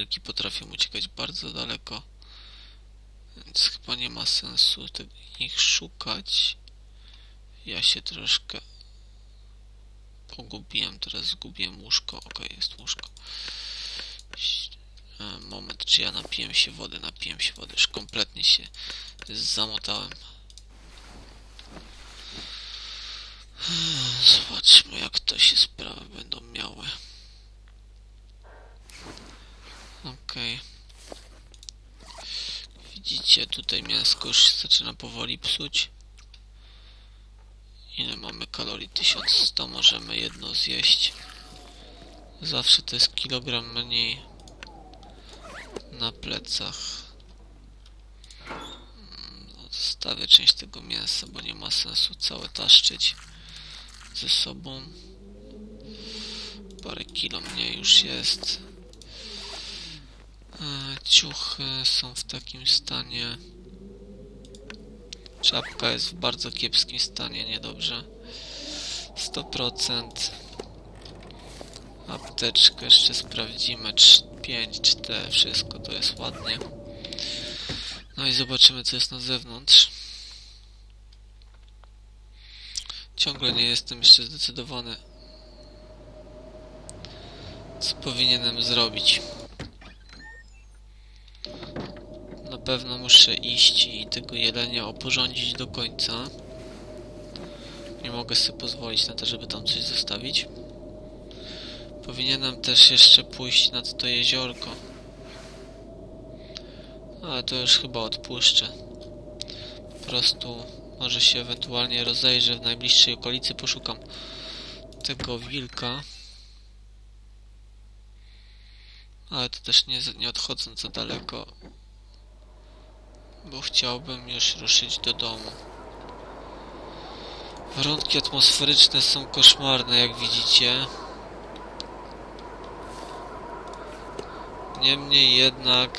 Wilki potrafią uciekać bardzo daleko, więc chyba nie ma sensu ich szukać. Ja się troszkę pogubiłem, teraz zgubiłem łóżko. Okej, jest łóżko. E, Moment, czy ja napiłem się wody? Napiłem się wody, już kompletnie się zamotałem. Zobaczmy, jak to się sprawy będą miały. Okej. Widzicie, tutaj mięsko już zaczyna powoli psuć. Ile mamy kalorii? 1100 możemy jedno zjeść. Zawsze to jest kilogram mniej na plecach. Mm, Zostawię część tego mięsa, bo nie ma sensu całe taszczyć ze sobą. Parę kilo mniej już jest. Ciuchy są w takim stanie. Czapka jest w bardzo kiepskim stanie, niedobrze. 100%. Apteczkę jeszcze sprawdzimy. 5, 4, wszystko to jest ładnie. No i zobaczymy co jest na zewnątrz. Ciągle nie jestem jeszcze zdecydowany, co powinienem zrobić. Na pewno muszę iść i tego jelenia oporządzić do końca. Nie mogę sobie pozwolić na to, żeby tam coś zostawić. Powinienem też jeszcze pójść nad to jeziorko. Ale to już chyba odpuszczę. Po prostu może się ewentualnie rozejrzę w najbliższej okolicy, poszukam tego wilka. Ale to też nie, nie odchodząc za daleko, bo chciałbym już ruszyć do domu. Warunki atmosferyczne są koszmarne, jak widzicie. Niemniej jednak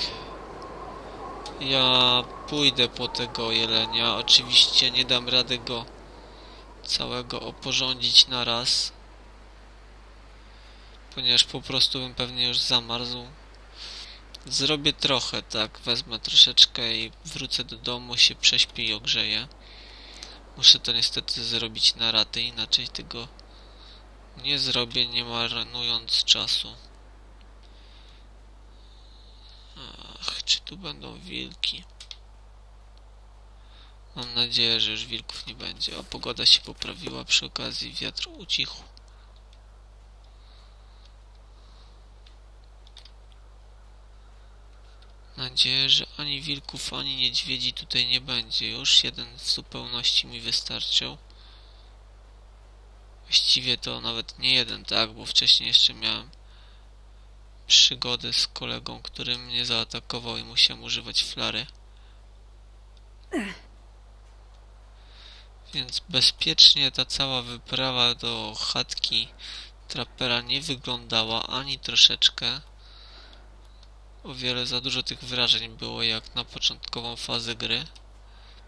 ja pójdę po tego jelenia. Oczywiście nie dam rady go całego oporządzić na raz, ponieważ po prostu bym pewnie już zamarzł. Zrobię trochę, tak, wezmę troszeczkę i wrócę do domu, się prześpię i ogrzeję. Muszę to niestety zrobić na raty, inaczej tego nie zrobię, nie marnując czasu. Ach, czy tu będą wilki? Mam nadzieję, że już wilków nie będzie. O, pogoda się poprawiła przy okazji, wiatr ucichł. Nadzieję, że ani wilków, ani niedźwiedzi tutaj nie będzie. Już jeden w zupełności mi wystarczył. Właściwie to nawet nie jeden, tak, bo wcześniej jeszcze miałem przygodę z kolegą, który mnie zaatakował i musiałem używać flary. Więc bezpiecznie ta cała wyprawa do chatki trapera nie wyglądała ani troszeczkę. O wiele za dużo tych wrażeń było jak na początkową fazę gry.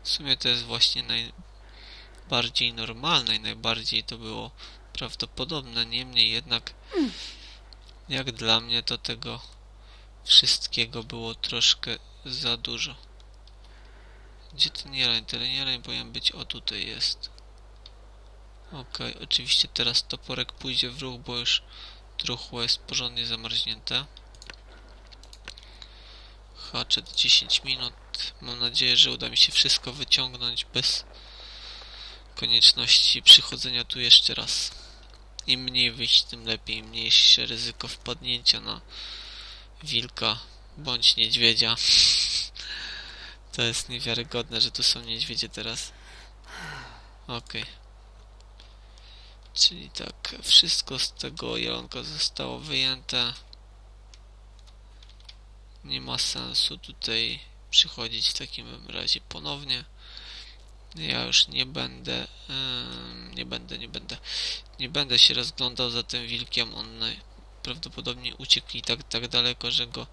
W sumie to jest właśnie najbardziej normalne i najbardziej to było prawdopodobne. Niemniej jednak jak dla mnie to tego wszystkiego było troszkę za dużo. Gdzie ten jeleń? Ten jeleń powinien być, o tutaj jest. Okej, oczywiście teraz toporek pójdzie w ruch, bo już truchło jest porządnie zamarznięte. Haczet 10 minut. Mam nadzieję, że uda mi się wszystko wyciągnąć bez konieczności przychodzenia tu jeszcze raz. Im mniej wyjść, tym lepiej. Mniejsze ryzyko wpadnięcia na wilka bądź niedźwiedzia. To jest niewiarygodne, że tu są niedźwiedzie teraz. Okej. Czyli tak, wszystko z tego jelonka zostało wyjęte. Nie ma sensu tutaj przychodzić w takim razie ponownie. Ja już nie będę, em, nie będę, nie będę, nie będę się rozglądał za tym wilkiem. On prawdopodobnie uciekł i tak, tak daleko, że go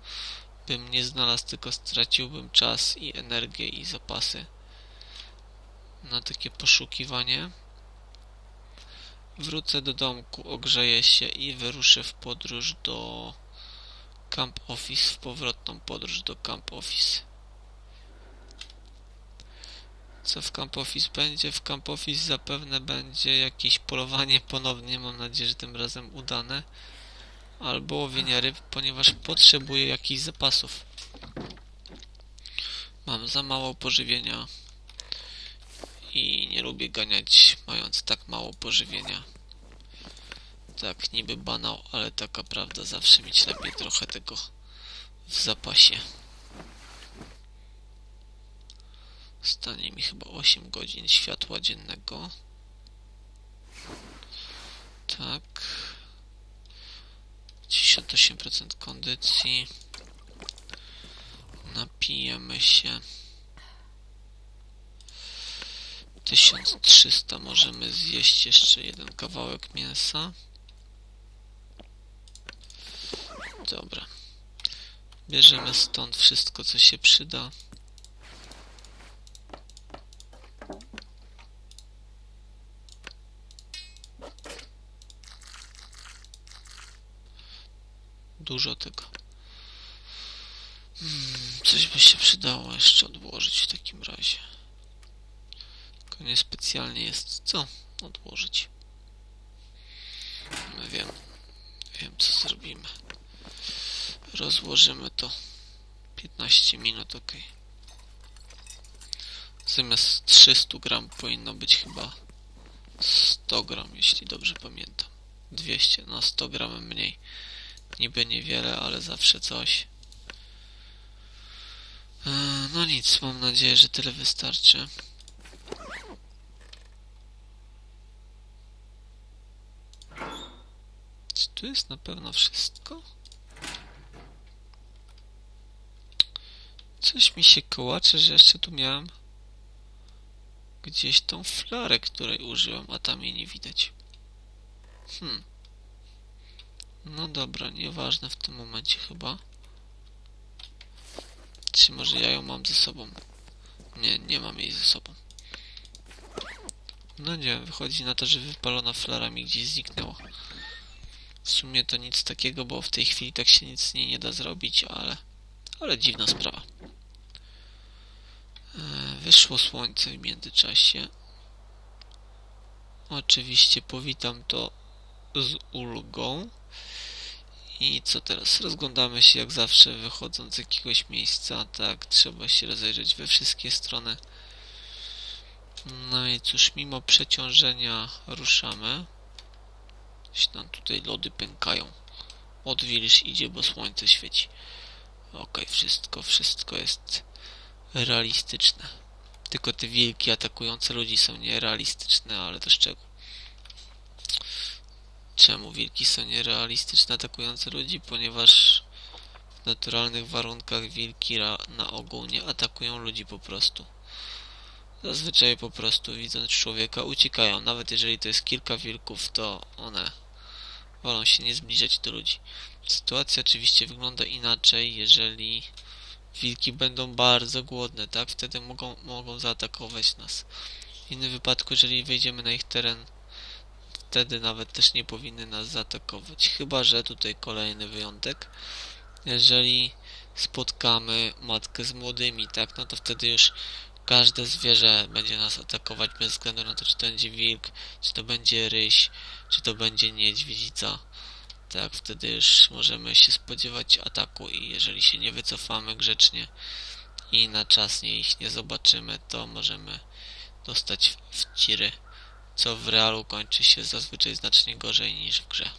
bym nie znalazł, tylko straciłbym czas i energię i zapasy na takie poszukiwanie. Wrócę do domku, ogrzeję się i wyruszę w podróż do Camp Office w powrotną podróż do Camp Office. Co w Camp Office będzie? W Camp Office zapewne będzie jakieś polowanie ponownie, mam nadzieję, że tym razem udane. Albo łowienie ryb, ponieważ potrzebuję jakichś zapasów. Mam za mało pożywienia i nie lubię ganiać mając tak mało pożywienia. Tak, niby banał, ale taka prawda, zawsze mieć lepiej trochę tego w zapasie. Stanie mi chyba 8 godzin światła dziennego. Tak. 98% kondycji. Napijemy się. 1300 możemy zjeść jeszcze jeden kawałek mięsa. Dobra. Bierzemy stąd wszystko, co się przyda. Dużo tego. Hmm, coś by się przydało jeszcze odłożyć w takim razie. Tylko niespecjalnie jest co odłożyć. No wiem. Wiem co zrobimy. Rozłożymy to 15 minut, ok. Zamiast 300 gram powinno być chyba 100 gram, jeśli dobrze pamiętam. 200, no 100 gram mniej. Niby niewiele, ale zawsze coś. Eee, No nic, mam nadzieję, że tyle wystarczy. Czy tu jest na pewno wszystko? Coś mi się kołacze, że jeszcze tu miałem gdzieś tą flarę, której użyłem, a tam jej nie widać. Hmm. No dobra, nieważne w tym momencie chyba. Czy może ja ją mam ze sobą? Nie, nie mam jej ze sobą. No nie wychodzi na to, że wypalona flara mi gdzieś zniknęła. W sumie to nic takiego, bo w tej chwili tak się nic z niej nie da zrobić, ale... Ale dziwna sprawa. E, Wyszło słońce w międzyczasie. Oczywiście powitam to z ulgą. I co teraz? Rozglądamy się jak zawsze wychodząc z jakiegoś miejsca. Tak, trzeba się rozejrzeć we wszystkie strony. No i cóż, mimo przeciążenia ruszamy. Gdzieś nam tutaj lody pękają. Odwilż idzie, bo słońce świeci. Okej, wszystko, wszystko jest realistyczne. Tylko te wilki atakujące ludzi są nierealistyczne, ale to z czego? Czemu wilki są nierealistyczne atakujące ludzi? Ponieważ w naturalnych warunkach wilki na ogół nie atakują ludzi po prostu. Zazwyczaj po prostu widząc człowieka uciekają. Nawet jeżeli to jest kilka wilków, to one wolą się nie zbliżać do ludzi. Sytuacja oczywiście wygląda inaczej, jeżeli wilki będą bardzo głodne, tak? Wtedy mogą, mogą zaatakować nas. W innym wypadku, jeżeli wejdziemy na ich teren, wtedy nawet też nie powinny nas zaatakować. Chyba, że tutaj kolejny wyjątek. Jeżeli spotkamy matkę z młodymi, tak? No to wtedy już każde zwierzę będzie nas atakować bez względu na to, czy to będzie wilk, czy to będzie ryś, czy to będzie niedźwiedzica. Tak, wtedy już możemy się spodziewać ataku i jeżeli się nie wycofamy grzecznie i na czas nie ich nie zobaczymy, to możemy dostać w- ciry, co w realu kończy się zazwyczaj znacznie gorzej niż w grze.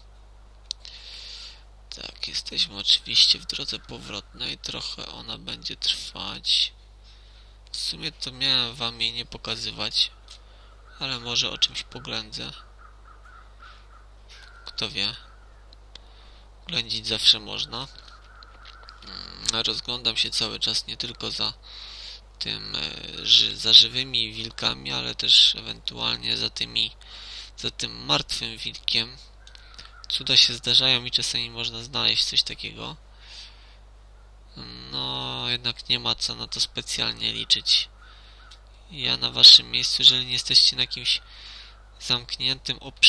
Tak, jesteśmy oczywiście w drodze powrotnej, trochę ona będzie trwać. W sumie to miałem wam jej nie pokazywać, ale może o czymś poględzę. Kto wie. Ględzić zawsze można. Mm, Rozglądam się cały czas nie tylko za tym, e, za żywymi wilkami, ale też ewentualnie za tymi, za tym martwym wilkiem. Cuda się zdarzają i czasami można znaleźć coś takiego. No, jednak nie ma co na to specjalnie liczyć. Ja na waszym miejscu, jeżeli nie jesteście na jakimś zamkniętym obszarze,